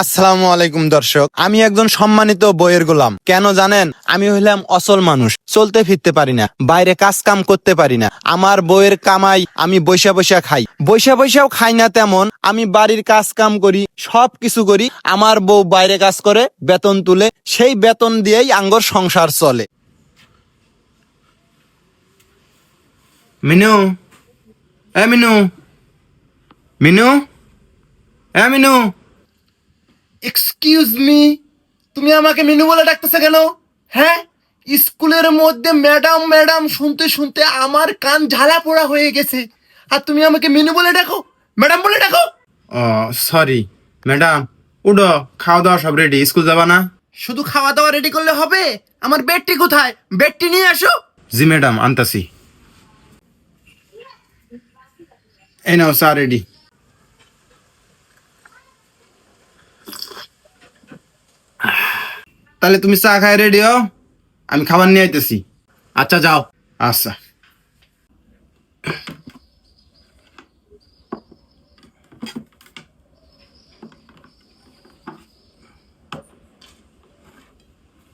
আসসালামু আলাইকুম, দর্শক। আমি একজন সম্মানিত বইয়ের গোলাম। কেন জানেন? আমি হইলাম অসল মানুষ, চলতে ফিরতে পারি না, বাইরে কাজ কাম করতে পারি না। আমার বইয়ের কামাই আমি বৈশা বৈশা খাই। বৈশা বৈশাও খাই না তেমন, আমি বাড়ির কাজ কাম করি সব কিছু করি, আমার বউ বাইরে কাজ করে, বেতন তুলে, সেই বেতন দিয়েই আঙ্গর সংসার চলে। মিনু? মিনু? মিনু? মিনু? এক্সকিউজ মি তুমি আমাকে মিনু বলে ডাকতেছে কেন? হ্যাঁ? স্কুলের মধ্যে ম্যাডাম ম্যাডাম শুনতে শুনতে আমার কান ঝালা পোড়া হয়ে গেছে। আর তুমি আমাকে মিনু বলে ডাকো ম্যাডাম বলে ডাকো। ও সরি ম্যাডাম উডো খাওয়া দাওয়া সব রেডি স্কুল যাবা না? শুধু খাওয়া দাওয়া রেডি করলে হবে? আমার বেডটি কোথায়? বেডটি নিয়ে আসো। জি ম্যাডাম আনতাছি। এই নাও চা রেডি তাহলে তুমি চা খাই রেডি হও আমি খাবার নিয়ে আইতেছি। আচ্ছা যাও। আচ্ছা।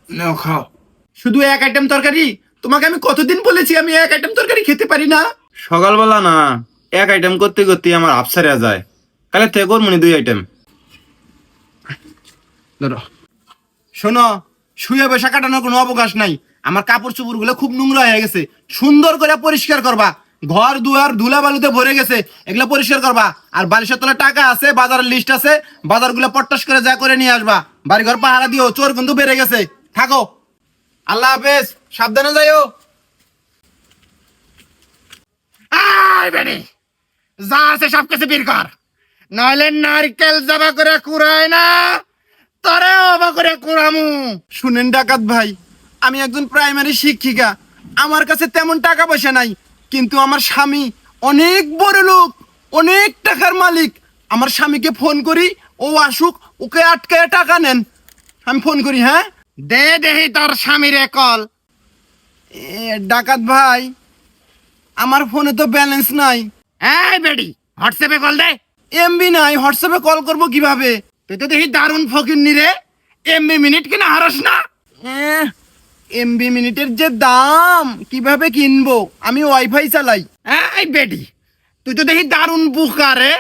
নাও খাও। শুধু এক আইটেম তরকারি? তোমাকে আমি কতদিন বলেছি আমি এক আইটেম তরকারি খেতে পারি না? সকালবেলা না এক আইটেম করতে করতে আমার আফসারে যায়। কালে থেকে মনে দুই আইটেম ধরো। শোনো, শুয়ে বসে কাটানোর কোনো অবকাশ নাই। আমার কাপড় চোপড়গুলো খুব নোংরা হয়ে গেছে। সুন্দর করে পরিষ্কার করবা। ঘর, দুয়ার ধুলা বালুতে ভরে গেছে। এগুলো পরিষ্কার করবা। আর বালিশের তলে টাকা আছে, বাজারের লিস্ট আছে। বাজারগুলো পট্টাস করে যা করে নিয়ে আসবা। বাড়ি ঘর পাহারা দিও, চোর কিন্তু বেড়ে গেছে। থাকো। আল্লাহ হাফেজ, সাবধানে যাইও। যা আছে সব কিছু বের কর। নইলে নারকেল জবা করে কুড়ায় না। তরে অবা করে কুড়ামু। শুনেন ডাকাত ভাই আমি একজন প্রাইমারি শিক্ষিকা। আমার কাছে তেমন টাকা পয়সা নাই কিন্তু আমার স্বামী অনেক বড় লোক অনেক টাকার মালিক। আমার স্বামীকে ফোন করি ও আসুক ওকে আটকে টাকা নেন। আমি ফোন করি হ্যাঁ? দে দেহি তোর স্বামীরে কল এ ডাকাত ভাই আমার ফোনে তো ব্যালেন্স নাই। এই বেডি হোয়াটসঅ্যাপে কল দে। এমবি নাই হোয়াটসঅ্যাপে কল করব কীভাবে? তুই তো দেখি দারুণ ফকির রে। এমবি মিনিট কিনা হারস না। হ্যাঁ। এমবি মিনিটের যে দাম কীভাবে কিনবো? আমি ওয়াইফাই চালাই। এই বেডি। তুই তো দেখি দারুণ বুকা রে।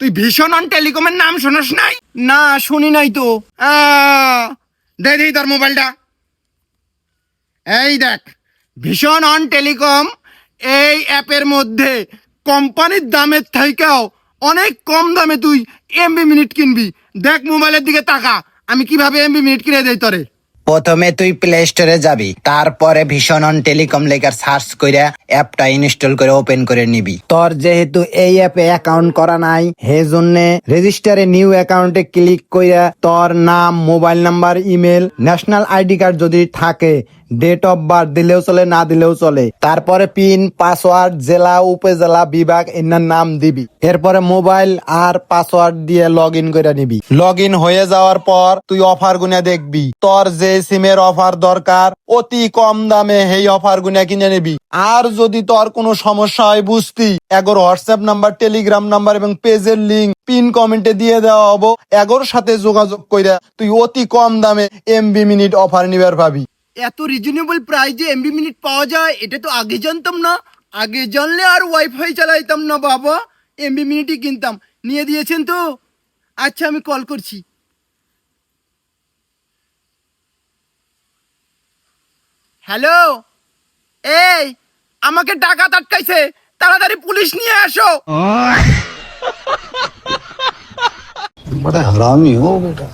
তুই ভীষণ অন টেলিকমের নাম শোনস নাই? না শুনি নাই তো। দে দিই তোর মোবাইলটা। এই দেখ ভীষণ অন টেলিকম এই অ্যাপের মধ্যে কোম্পানির দামের থেকেও অনেক কম দামে তুই এমবি মিনিট কিনবি। দেখ মোবাইলের দিকে তাকা। আমি কীভাবে এমবি মিনিট কিনে দেই তোরে? প্রথমে তুই প্লে স্টোরে যাবি, তারপরে ভীষণ অন টেলিকম লেখার সার্চ করে অ্যাপটা ইনস্টল করে ওপেন করে নিবি। তোর যেহেতু এই অ্যাপে অ্যাকাউন্ট করা নাই হে জন্যে রেজিস্টারে নিউ অ্যাকাউন্টে ক্লিক করে তোর নাম mobile number email national ID card যদি থাকে ডেট অফ বার্থ দিলেও চলে, না দিলেও চলে। তারপরে পিন পাসওয়ার্ড জেলা, উপজেলা, বিভাগ এনার নাম দিবি। এরপরে মোবাইল আর পাসওয়ার্ড দিয়ে লগ ইন করে নিবি। লগ ইন হয়ে যাওয়ার পর তুই অফার গুনে দেখবি। তোর যে সিমের অফার দরকার, অতি কম দামে এই অফার গুনে কিনে নিবি। আর যদি তোর কোনো সমস্যা হয়, বুঝতি। এগোর হোয়াটসঅ্যাপ নাম্বার টেলিগ্রাম নাম্বার এবং পেজের লিঙ্ক পিন কমেন্টে দিয়ে দেওয়া হব। এগোর সাথে যোগাযোগ কইরা তুই অতি কম দামে এমবি মিনিট অফার নিবার পাবি। এত রিজনেবল প্রাইজে এমবি মিনিট পাওয়া যায় এটা তো আগে জানতাম না। আগে জানলে আর ওয়াইফাই চালাইতাম না বাবা। এমবি মিনিটই কিনতাম। নিয়ে দিয়েছেন তো? আচ্ছা আমি কল করছি। হ্যালো এই আমাকে টাকা আটকাইছে। তাড়াতাড়ি পুলিশ নিয়ে আসো। বড় হারামি হো বেটা।